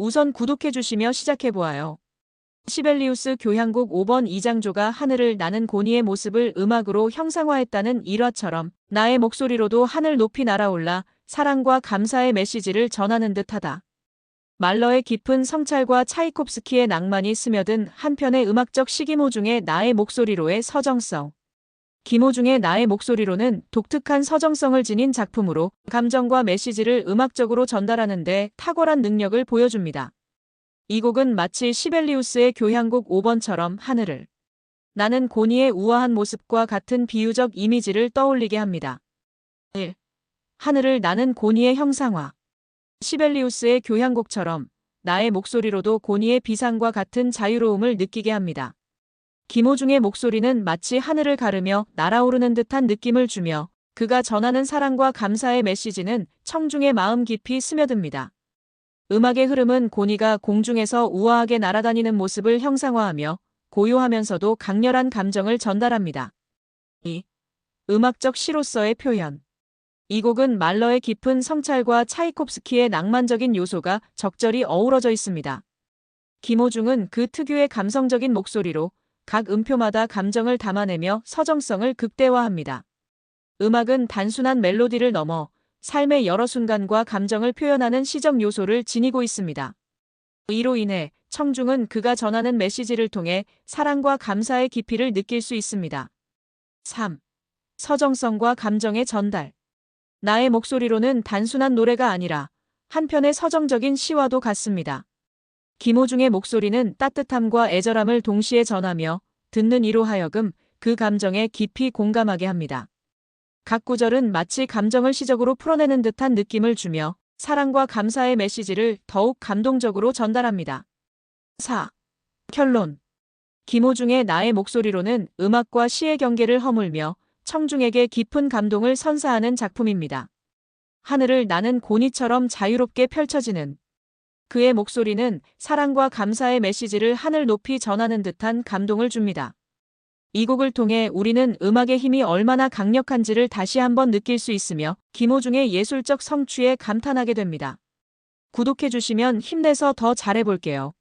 우선 구독해주시며 시작해보아요. 시벨리우스 교향곡 5번 이장조가 하늘을 나는 고니의 모습을 음악으로 형상화했다는 일화처럼 나의 목소리로도 하늘 높이 날아올라 사랑과 감사의 메시지를 전하는 듯하다. 말러의 깊은 성찰과 차이콥스키의 낭만이 스며든 한편의 음악적 시기모 중의 나의 목소리로의 서정성. 기모 중의 나의 목소리로는 독특한 서정성을 지닌 작품으로 감정과 메시지를 음악적으로 전달하는 데 탁월한 능력을 보여줍니다. 이 곡은 마치 시벨리우스의 교향곡 5번처럼 하늘을 나는 고니의 우아한 모습과 같은 비유적 이미지를 떠올리게 합니다. 1. 하늘을 나는 고니의 형상화. 시벨리우스의 교향곡처럼 나의 목소리로도 고니의 비상과 같은 자유로움을 느끼게 합니다. 김호중의 목소리는 마치 하늘을 가르며 날아오르는 듯한 느낌을 주며 그가 전하는 사랑과 감사의 메시지는 청중의 마음 깊이 스며듭니다. 음악의 흐름은 고니가 공중에서 우아하게 날아다니는 모습을 형상화하며 고요하면서도 강렬한 감정을 전달합니다. 2. 음악적 시로서의 표현. 이 곡은 말러의 깊은 성찰과 차이콥스키의 낭만적인 요소가 적절히 어우러져 있습니다. 김호중은 그 특유의 감성적인 목소리로 각 음표마다 감정을 담아내며 서정성을 극대화합니다. 음악은 단순한 멜로디를 넘어 삶의 여러 순간과 감정을 표현하는 시적 요소를 지니고 있습니다. 이로 인해 청중은 그가 전하는 메시지를 통해 사랑과 감사의 깊이를 느낄 수 있습니다. 3. 서정성과 감정의 전달. 나의 목소리로는 단순한 노래가 아니라 한편의 서정적인 시와도 같습니다. 김호중의 목소리는 따뜻함과 애절함을 동시에 전하며 듣는 이로 하여금 그 감정에 깊이 공감하게 합니다. 각 구절은 마치 감정을 시적으로 풀어내는 듯한 느낌을 주며 사랑과 감사의 메시지를 더욱 감동적으로 전달합니다. 4. 결론. 김호중의 나의 목소리로는 음악과 시의 경계를 허물며 청중에게 깊은 감동을 선사하는 작품입니다. 하늘을 나는 고니처럼 자유롭게 펼쳐지는 그의 목소리는 사랑과 감사의 메시지를 하늘 높이 전하는 듯한 감동을 줍니다. 이 곡을 통해 우리는 음악의 힘이 얼마나 강력한지를 다시 한번 느낄 수 있으며 김호중의 예술적 성취에 감탄하게 됩니다. 구독해주시면 힘내서 더 잘해볼게요.